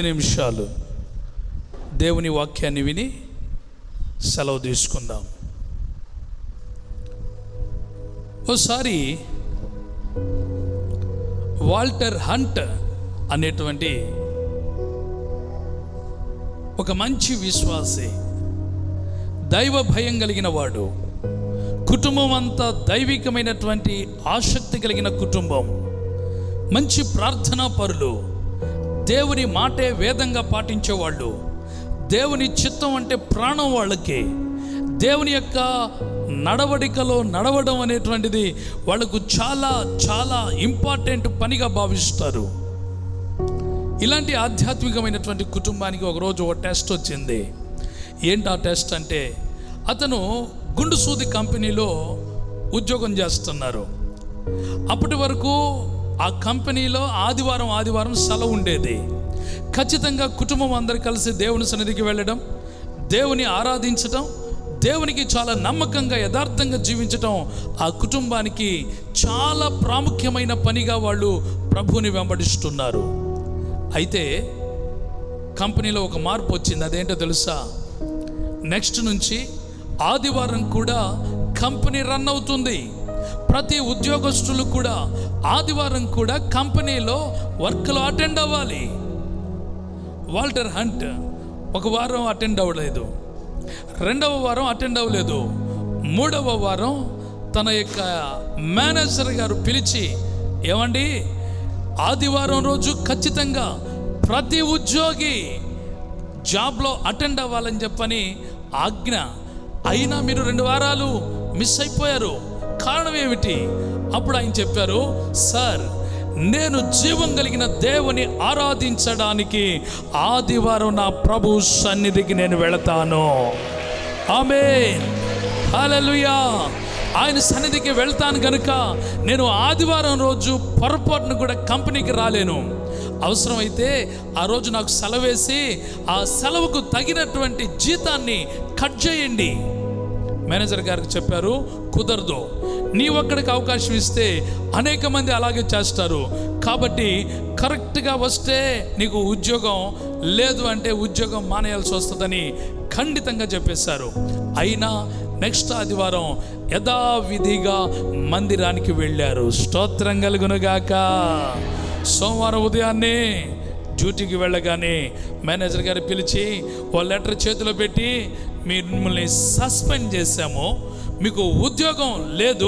కొద్ది నిమిషాలు దేవుని వాక్యాన్ని విని సెలవు తీసుకుందాం. ఓసారి వాల్టర్ హంట్ అనేటువంటి ఒక మంచి విశ్వాసి దైవ భయం కలిగిన వాడు కుటుంబం అంతా దైవికమైనటువంటి ఆసక్తి కలిగిన కుటుంబం మంచి ప్రార్థనా పరులు దేవుని మాటే వేదంగా పాటించేవాళ్ళు. దేవుని చిత్తం అంటే ప్రాణం వాళ్ళకి. దేవుని యొక్క నడవడికలో నడవడం అనేటువంటిది వాళ్ళకు చాలా చాలా ఇంపార్టెంట్ పనిగా భావిస్తారు. ఇలాంటి ఆధ్యాత్మికమైనటువంటి కుటుంబానికి ఒకరోజు ఒక టెస్ట్ వచ్చింది. ఏంటి ఆ టెస్ట్ అంటే అతను గుండుసూది కంపెనీలో ఉద్యోగం చేస్తున్నారు. అప్పటి వరకు ఆ కంపెనీలో ఆదివారం ఆదివారం సెలవు ఉండేది. ఖచ్చితంగా కుటుంబం అందరు కలిసి దేవుని సన్నిధికి వెళ్ళడం దేవుని ఆరాధించడం దేవునికి చాలా నమ్మకంగా యథార్థంగా జీవించటం ఆ కుటుంబానికి చాలా ప్రాముఖ్యమైన పనిగా వాళ్ళు ప్రభువుని వెంబడిస్తున్నారు. అయితే కంపెనీలో ఒక మార్పు వచ్చింది. అదేంటో తెలుసా? నెక్స్ట్ నుంచి ఆదివారం కూడా కంపెనీ రన్ అవుతుంది. ప్రతి ఉద్యోగస్తులు కూడా ఆదివారం కూడా కంపెనీలో వర్క్లో అటెండ్ అవ్వాలి. వాల్టర్ హంట్ ఒక వారం అటెండ్ అవ్వలేదు. రెండవ వారం అటెండ్ అవ్వలేదు. మూడవ వారం తన యొక్క మేనేజర్ గారు పిలిచి ఏమండి ఆదివారం రోజు ఖచ్చితంగా ప్రతి ఉద్యోగి జాబ్లో అటెండ్ అవ్వాలని చెప్పని ఆజ్ఞ అయినా మీరు రెండు వారాలు మిస్ అయిపోయారు. కారణం ఏమిటి? అప్పుడు ఆయన చెప్పారు సార్ నేను జీవం కలిగిన దేవుని ఆరాధించడానికి ఆదివారం నా ప్రభు సన్నిధికి నేను వెళతాను. ఆమె హల్లెలూయా. ఆయన సన్నిధికి వెళ్తాను కనుక నేను ఆదివారం రోజు పొరపాటును కూడా కంపెనీకి రాలేను. అవసరమైతే ఆ రోజు నాకు సెలవేసి ఆ సెలవుకు తగినటువంటి జీతాన్ని కట్ చేయండి. మేనేజర్ గారికి చెప్పారు కుదరదు. నీ ఒక్కడికి అవకాశం ఇస్తే అనేక మంది అలాగే చేస్తారు. కాబట్టి కరెక్ట్గా వస్తే నీకు ఉద్యోగం లేదు అంటే ఉద్యోగం మానేయాల్సి వస్తుందని ఖండితంగా చెప్పేశారు. అయినా నెక్స్ట్ ఆదివారం యథావిధిగా మందిరానికి వెళ్ళారు. స్తోత్రం కలుగునుగాక. సోమవారం ఉదయాన్నే డ్యూటీకి వెళ్ళగానే మేనేజర్ గారు పిలిచి ఓ లెటర్ చేతిలో పెట్టి మిమ్మల్ని సస్పెండ్ చేశాము. మీకు ఉద్యోగం లేదు.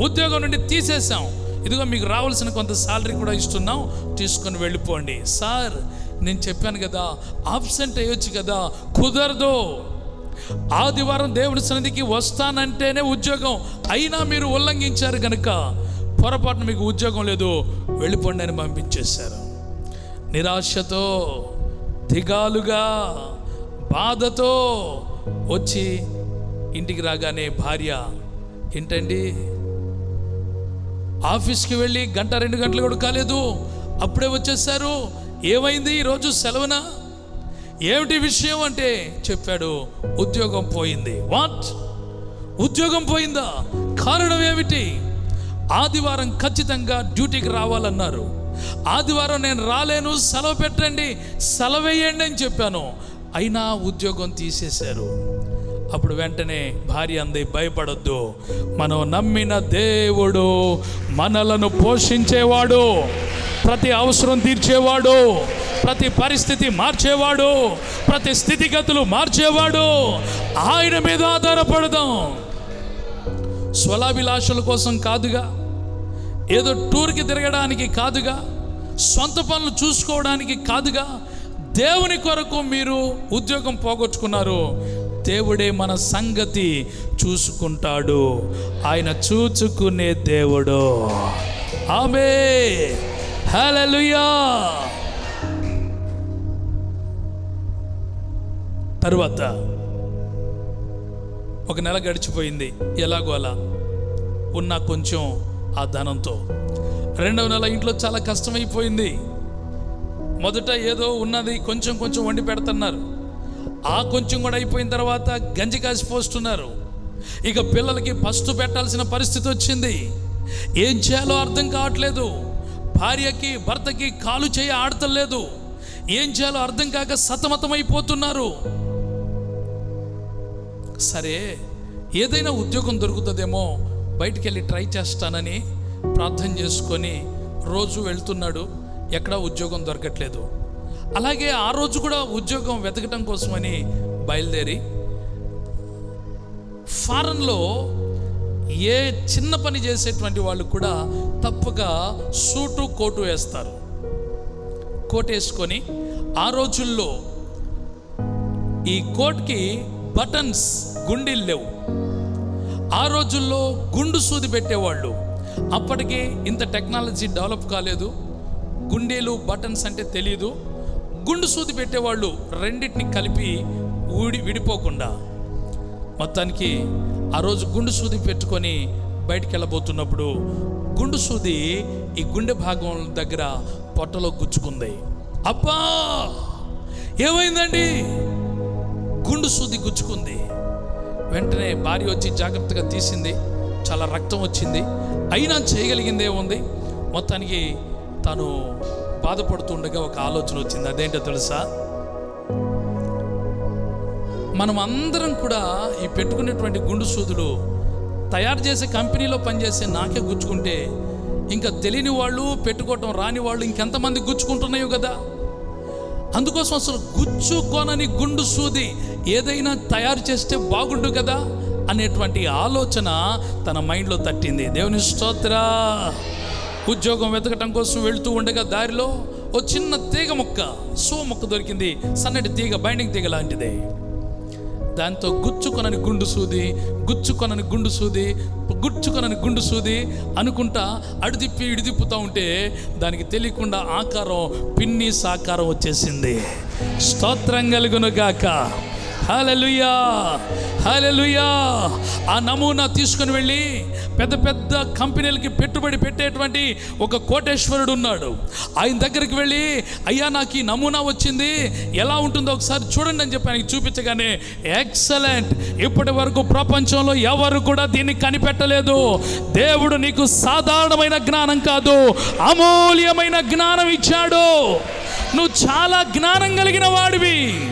ఉద్యోగం నుండి తీసేసాం ఇదిగో మీకు రావాల్సిన కొంత సాలరీ కూడా ఇస్తున్నాం. తీసుకొని వెళ్ళిపోండి. సార్ నేను చెప్పాను కదా ఆబ్సెంట్ అయ్యొచ్చు కదా కుదరదు. ఆదివారం దేవుడి సన్నిధికి వస్తానంటేనే ఉద్యోగం. అయినా మీరు ఉల్లంఘించారు కనుక పొరపాటున మీకు ఉద్యోగం లేదు. వెళ్ళిపోండి అని పంపించేశారు. నిరాశతో దిగాలుగా బాధతో వచ్చి ఇంటికి రాగానే భార్య ఏంటండి? ఆఫీస్కి వెళ్ళి గంట రెండు గంటలు కూడా కాలేదు. అప్పుడే వచ్చేసారు. ఏమైంది ఈరోజు సెలవునా? ఏమిటి విషయం అంటే చెప్పాడు ఉద్యోగం పోయింది. వాట్? ఉద్యోగం పోయిందా? కారణం ఏమిటి? ఆదివారం ఖచ్చితంగా డ్యూటీకి రావాలన్నారు. ఆదివారం నేను రాలేను. సెలవు పెట్టండి. సెలవు వేయండి అని చెప్పాను. అయినా ఉద్యోగం తీసేశారు. అప్పుడు వెంటనే భార్య అంది భయపడొద్దు. మనం నమ్మిన దేవుడు మనలను పోషించేవాడు ప్రతి అవసరం తీర్చేవాడు ప్రతి పరిస్థితి మార్చేవాడు ప్రతి స్థితిగతులు మార్చేవాడు. ఆయన మీద ఆధారపడదాం. స్వలాభిలాషల కోసం కాదుగా ఏదో టూర్కి తిరగడానికి కాదుగా సొంత పనులు చూసుకోవడానికి కాదుగా దేవుని కొరకు మీరు ఉద్యోగం పోగొట్టుకున్నారు. దేవుడే మన సంగతి చూసుకుంటాడు. ఆయన చూచుకునే దేవుడు. ఆమె హలలుయా తరువాత ఒక నెల గడిచిపోయింది. ఎలాగో అలా ఉన్న కొంచెం ఆ ధనంతో. రెండవ నెల ఇంట్లో చాలా కష్టమైపోయింది. మొదట ఏదో ఉన్నది కొంచెం కొంచెం వండి పెడుతున్నారు. ఆ కొంచెం కూడా అయిపోయిన తర్వాత గంజి కాసి పోస్తున్నారు. ఇక పిల్లలకి పస్తు పెట్టాల్సిన పరిస్థితి వచ్చింది. ఏం చేయాలో అర్థం కావట్లేదు. భార్యకి భర్తకి కాలు చేయి ఆడతలేదు. ఏం చేయాలో అర్థం కాక సతమతమైపోతున్నారు. సరే ఏదైనా ఉద్యోగం దొరుకుతుందేమో బయటికి వెళ్ళి ట్రై చేస్తానని ప్రార్థన చేసుకొని రోజు వెళ్తున్నాడు. ఎక్కడా ఉద్యోగం దొరకట్లేదు. అలాగే ఆ రోజు కూడా ఉద్యోగం వెతకటం కోసమని బయలుదేరి ఫారెన్లో ఏ చిన్న పని చేసేటువంటి వాళ్ళు కూడా తప్పక సూటు కోటు వేస్తారు. కోట్ వేసుకొని ఆ రోజుల్లో ఈ కోట్కి బటన్స్ గుండీలు లేవు. ఆ రోజుల్లో గుండు సూది పెట్టేవాళ్ళు. అప్పటికి ఇంత టెక్నాలజీ డెవలప్ కాలేదు. గుండెలు బటన్స్ అంటే తెలియదు గుండు సూది పెట్టేవాళ్ళు రెండింటిని కలిపి ఊడి విడిపోకుండా. మొత్తానికి ఆ రోజు గుండు సూది పెట్టుకొని బయటికి వెళ్ళబోతున్నప్పుడు గుండు సూది ఈ గుండె భాగం దగ్గర పొట్టలో గుచ్చుకుంది. అబ్బా! ఏమైందండి? గుండు సూది గుచ్చుకుంది. వెంటనే భార్య వచ్చి జాగ్రత్తగా తీసింది. చాలా రక్తం వచ్చింది. అయినా చేయగలిగిందే ఉంది మొత్తానికి తను బాధపడుతుండగా ఒక ఆలోచన వచ్చింది. అదేంటో తెలుసా? మనం అందరం కూడా ఈ పెట్టుకునేటువంటి గుండు సూదులు తయారు చేసే కంపెనీలో పనిచేసే నాకే గుచ్చుకుంటే ఇంకా తెలియని వాళ్ళు పెట్టుకోవటం రాని వాళ్ళు ఇంకెంతమంది గుచ్చుకుంటున్నాయో కదా. అందుకోసం అసలు గుచ్చుకోనని గుండు సూది ఏదైనా తయారు చేస్తే బాగుండు కదా అనేటువంటి ఆలోచన తన మైండ్లో తట్టింది. దేవుని స్తోత్ర. ఉద్యోగం వెతకటం కోసం వెళ్తూ ఉండగా దారిలో ఓ చిన్న తీగ మొక్క సో మొక్క దొరికింది. సన్నటి తీగ బైండింగ్ తీగ లాంటిదే. దాంతో గుచ్చుకొనని గుండు సూది గుచ్చుకొనని గుండు సూది గుచ్చుకొనని గుండు సూది అనుకుంటా అడిదిప్పి ఇడిదిప్పుతూ ఉంటే దానికి తెలియకుండా ఆకారం పిన్ని సాకారం వచ్చేసింది. స్తోత్రం కలుగును గాక. హలలుయా హలలుయా ఆ నమూనా తీసుకుని వెళ్ళి పెద్ద పెద్ద కంపెనీలకి పెట్టుబడి పెట్టేటువంటి ఒక కోటేశ్వరుడు ఉన్నాడు. ఆయన దగ్గరికి వెళ్ళి అయ్యా నాకు ఈ నమూనా వచ్చింది. ఎలా ఉంటుందో ఒకసారి చూడండి అని చెప్పి ఆయనకి చూపించగానే ఎక్సలెంట్. ఇప్పటి వరకు ప్రపంచంలో ఎవరు కూడా దీన్ని కనిపెట్టలేదు. దేవుడు నీకు సాధారణమైన జ్ఞానం కాదు. అమూల్యమైన జ్ఞానం ఇచ్చాడు. నువ్వు చాలా జ్ఞానం కలిగిన వాడివి.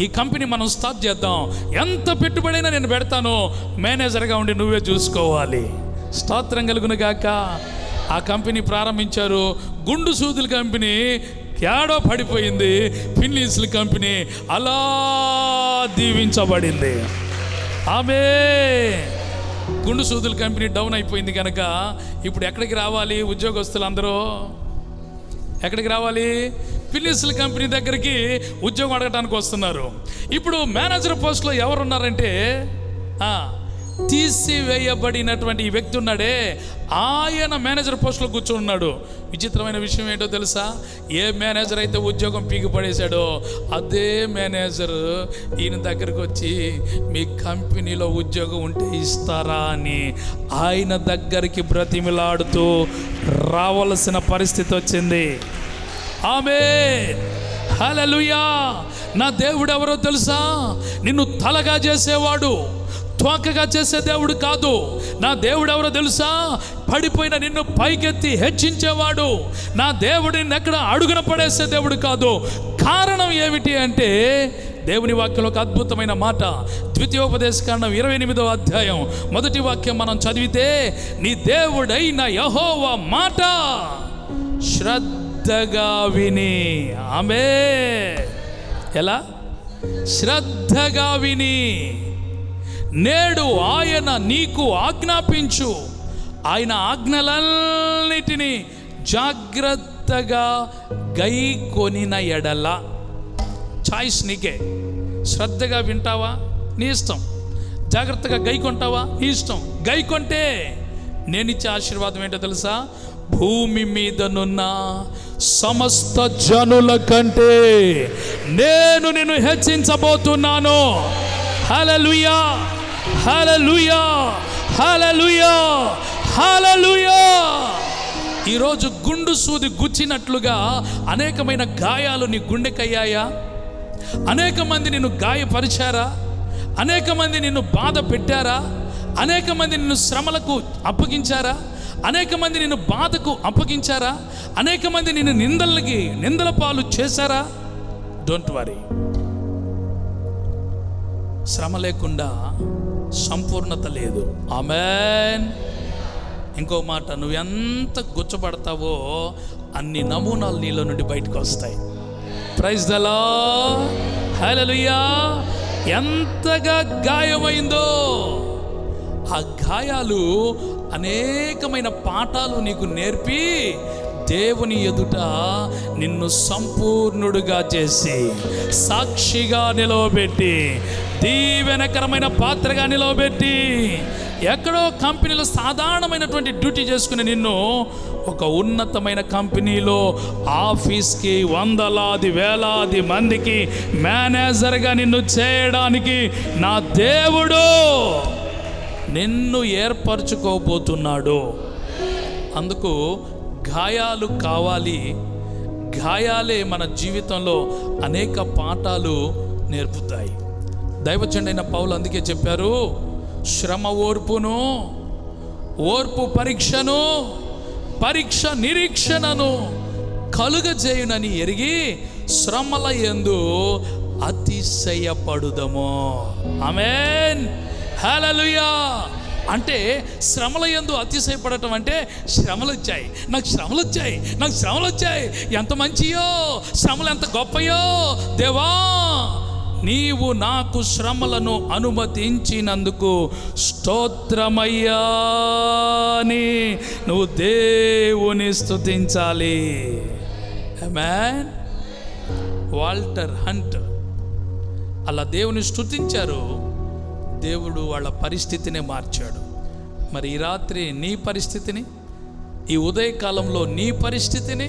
ఈ కంపెనీ మనం స్టార్ట్ చేద్దాం. ఎంత పెట్టుబడైనా నేను పెడతాను. మేనేజర్గా ఉండి నువ్వే చూసుకోవాలి. స్తోత్రం కలుగును గాక. ఆ కంపెనీ ప్రారంభించారు. గుండు సూదుల కంపెనీ ఏడో పడిపోయింది. ఫిన్లీస్ల కంపెనీ అలా దీవించబడింది. ఆమె గుండు సూదుల కంపెనీ డౌన్ అయిపోయింది కనుక ఇప్పుడు ఎక్కడికి రావాలి ఉద్యోగస్తులు అందరూ ఎక్కడికి రావాలి? ఫిలిస్ల కంపెనీ దగ్గరికి ఉద్యోగం అడగటానికి వస్తున్నారు. ఇప్పుడు మేనేజర్ పోస్ట్లో ఎవరు ఉన్నారంటే తీసివేయబడినటువంటి ఈ వ్యక్తి ఉన్నాడే. ఆయన మేనేజర్ పోస్ట్లో కూర్చున్నాడు. ఉన్నాడు విచిత్రమైన విషయం ఏంటో తెలుసా? ఏ మేనేజర్ అయితే ఉద్యోగం పీకిపడేశాడో అదే మేనేజర్ ఈయన దగ్గరకు వచ్చి మీ కంపెనీలో ఉద్యోగం ఉంటే ఇస్తారా అని ఆయన దగ్గరికి బ్రతిమిలాడుతూ రావలసిన పరిస్థితి వచ్చింది. ఆమె హలలుయా నా దేవుడు ఎవరో తెలుసా? నిన్ను తలగా చేసేవాడు త్వకగా చేసే దేవుడు కాదు. నా దేవుడు ఎవరో తెలుసా? పడిపోయిన నిన్ను పైకెత్తి హెచ్చించేవాడు నా దేవుడు నిన్ను ఎక్కడ అడుగున పడేసే దేవుడు కాదు. కారణం ఏమిటి అంటే దేవుని వాక్యంలో ఒక అద్భుతమైన మాట. ద్వితీయోపదేశ కారణం ఇరవై ఎనిమిదో అధ్యాయం. మొదటి వాక్యం మనం చదివితే నీ దేవుడైన యహోవ మాట శ్రద్ధ శ్రద్ధగా విని. ఆమె. ఎలా? శ్రద్ధగా విని. నేడు ఆయన నీకు ఆజ్ఞాపించు. ఆయన ఆజ్ఞలన్నిటినీ జాగ్రత్తగా గై కొనిన ఎడల. చాయిస్ నీకే. శ్రద్ధగా వింటావా? నీ ఇష్టం. జాగ్రత్తగా గై కొంటావా? నీ ఇష్టం. గై కొంటే నేనిచ్చే ఆశీర్వాదం ఏంటో తెలుసా? భూమి మీదనున్న సమస్త జనుల కంటే నేను నిన్ను హెచ్చించబోతున్నాను. హలలుయా హలలుయా హలలుయా హలలుయా ఈరోజు గుండు సూది గుచ్చినట్లుగా అనేకమైన గాయాలు నీ గుండెకయ్యాయా? అనేక మంది నిన్ను గాయపరిచారా? అనేక మంది నిన్ను బాధ పెట్టారా? అనేక మంది నిన్ను శ్రమలకు అప్పగించారా? అనేక మంది నిన్ను బాధకు అప్పగించారా? అనేక మంది నిన్ను నిందలకి నిందల పాలు చేశారా? డోంట్ వరీ శ్రమ లేకుండా సంపూర్ణత లేదు. ఆమెన్ ఇంకో మాట నువ్వు ఎంత గుచ్చబడతావో అన్ని నమూనాలు నీలో నుండి బయటకు వస్తాయి. ప్రైజ్ దలా హలలుయా ఎంతగా గాయమైందో. ఆ గాయాలు అనేకమైన పాఠాలు నీకు నేర్పి దేవుని ఎదుట నిన్ను సంపూర్ణుడుగా చేసి సాక్షిగా నిలవబెట్టి దీవెనకరమైన పాత్రగా నిలవబెట్టి ఎక్కడో కంపెనీలో సాధారణమైనటువంటి డ్యూటీ చేసుకునే నిన్ను ఒక ఉన్నతమైన కంపెనీలో ఆఫీస్కి వందలాది వేలాది మందికి మేనేజర్గా నిన్ను చేయడానికి నా దేవుడు. నిన్ను ఏర్పరచుకోబోతున్నాడు. అందుకు గాయాలు కావాలి. గాయాలే మన జీవితంలో అనేక పాఠాలు నేర్పుతాయి. దైవచండైన పౌలు అందుకే చెప్పారు శ్రమ ఓర్పును ఓర్పు పరీక్షను పరీక్ష నిరీక్షణను కలుగజేయునని ఎరిగి శ్రమల ఎందు అతిశయపడుదము. ఆమెన్. హలలుయా అంటే శ్రమల ఎందు అతిశయపడటం అంటే శ్రమలు వచ్చాయి నాకు శ్రమలు వచ్చాయి నాకు శ్రమలు వచ్చాయి ఎంత మంచియో శ్రమలు ఎంత గొప్పయో. దేవా నీవు నాకు శ్రమలను అనుమతించినందుకు స్తోత్రమయ్యా అని నువ్వు దేవుని స్థుతించాలి మ్యాన్ వాల్టర్ హంట్. అలా దేవుని స్థుతించారు దేవుడు వాళ్ళ పరిస్థితిని మార్చాడు. మరి ఈ రాత్రి నీ పరిస్థితిని ఈ ఉదయకాలంలో నీ పరిస్థితిని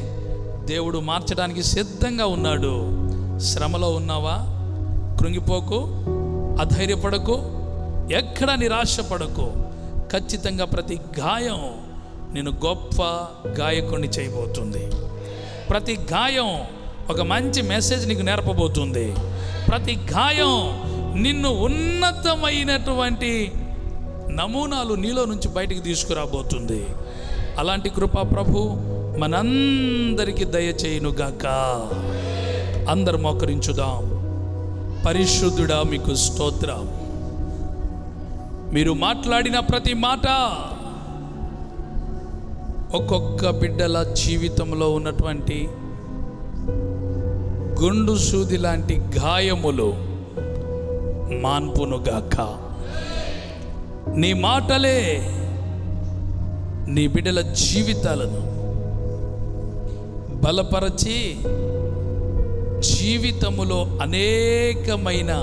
దేవుడు మార్చడానికి సిద్ధంగా ఉన్నాడు. శ్రమలో ఉన్నావా? కృంగిపోకు అధైర్యపడకు ఎక్కడ నిరాశపడకు. ఖచ్చితంగా ప్రతి గాయం నేను గొప్ప గాయకుడిని చేయబోతుంది. ప్రతి గాయం ఒక మంచి మెసేజ్ నీకు నేర్పబోతుంది. ప్రతి గాయం నిన్ను ఉన్నతమైనటువంటి నమూనాలు నీలో నుంచి బయటికి తీసుకురాబోతుంది. అలాంటి కృపా ప్రభు మనందరికీ దయచేయునుగాక అందరు మోకరించుదాం. పరిశుద్ధుడా మీకు స్తోత్రం. మీరు మాట్లాడిన ప్రతి మాట ఒక్కొక్క బిడ్డల జీవితంలో ఉన్నటువంటి గుండు సూది లాంటి గాయములు మాన్పునుగాక. నీ మాటలే నీ బిడ్డల జీవితాలను బలపరచి జీవితములో అనేకమైన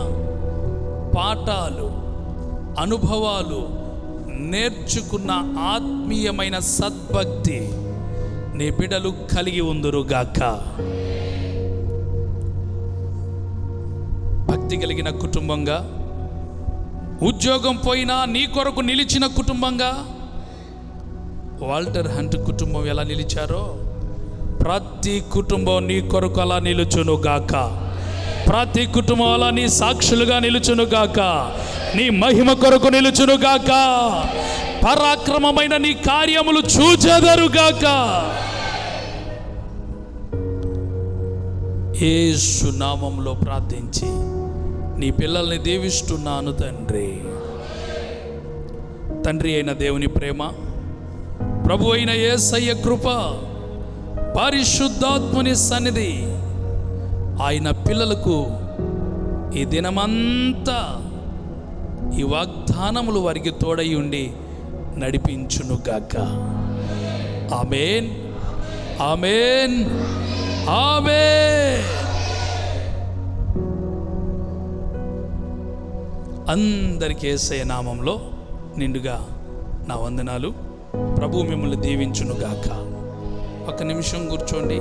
పాఠాలు అనుభవాలు నేర్చుకున్న ఆత్మీయమైన సద్భక్తి నీ బిడలు కలిగి ఉందురుగాక. భక్తి కలిగిన కుటుంబంగా? ఉద్యోగం పోయినా నీ కొరకు నిలిచిన కుటుంబంగా? వాల్టర్ హంట్ కుటుంబం ఎలా నిలిచారో? ప్రతి కుటుంబం నీ కొరకు అలా నిలుచును గాక. ప్రతి కుటుంబం అలా నీ సాక్షులుగా నిలుచును గాక. నీ మహిమ కొరకు నిలుచును గాక. పరాక్రమమైన నీ కార్యములు చూచెదరు గాక. ఏ సునామంలో ప్రార్థించి నీ పిల్లల్ని దీవిస్తున్నాను తండ్రి. తండ్రి అయిన దేవుని ప్రేమ ప్రభు అయిన ఏసయ్య కృప పరిశుద్ధాత్ముని సన్నిధి ఆయన పిల్లలకు ఈ దినమంతా ఈ వాగ్దానములు వారికి తోడై ఉండి నడిపించునుగాక ఆమెన్. ఆమెన్. ఆమె అందరికీ ఏసయ నామంలో నిండుగా నా వందనాలు. ప్రభు మిమ్మల్ని దీవించునుగాక. ఒక నిమిషం కూర్చోండి.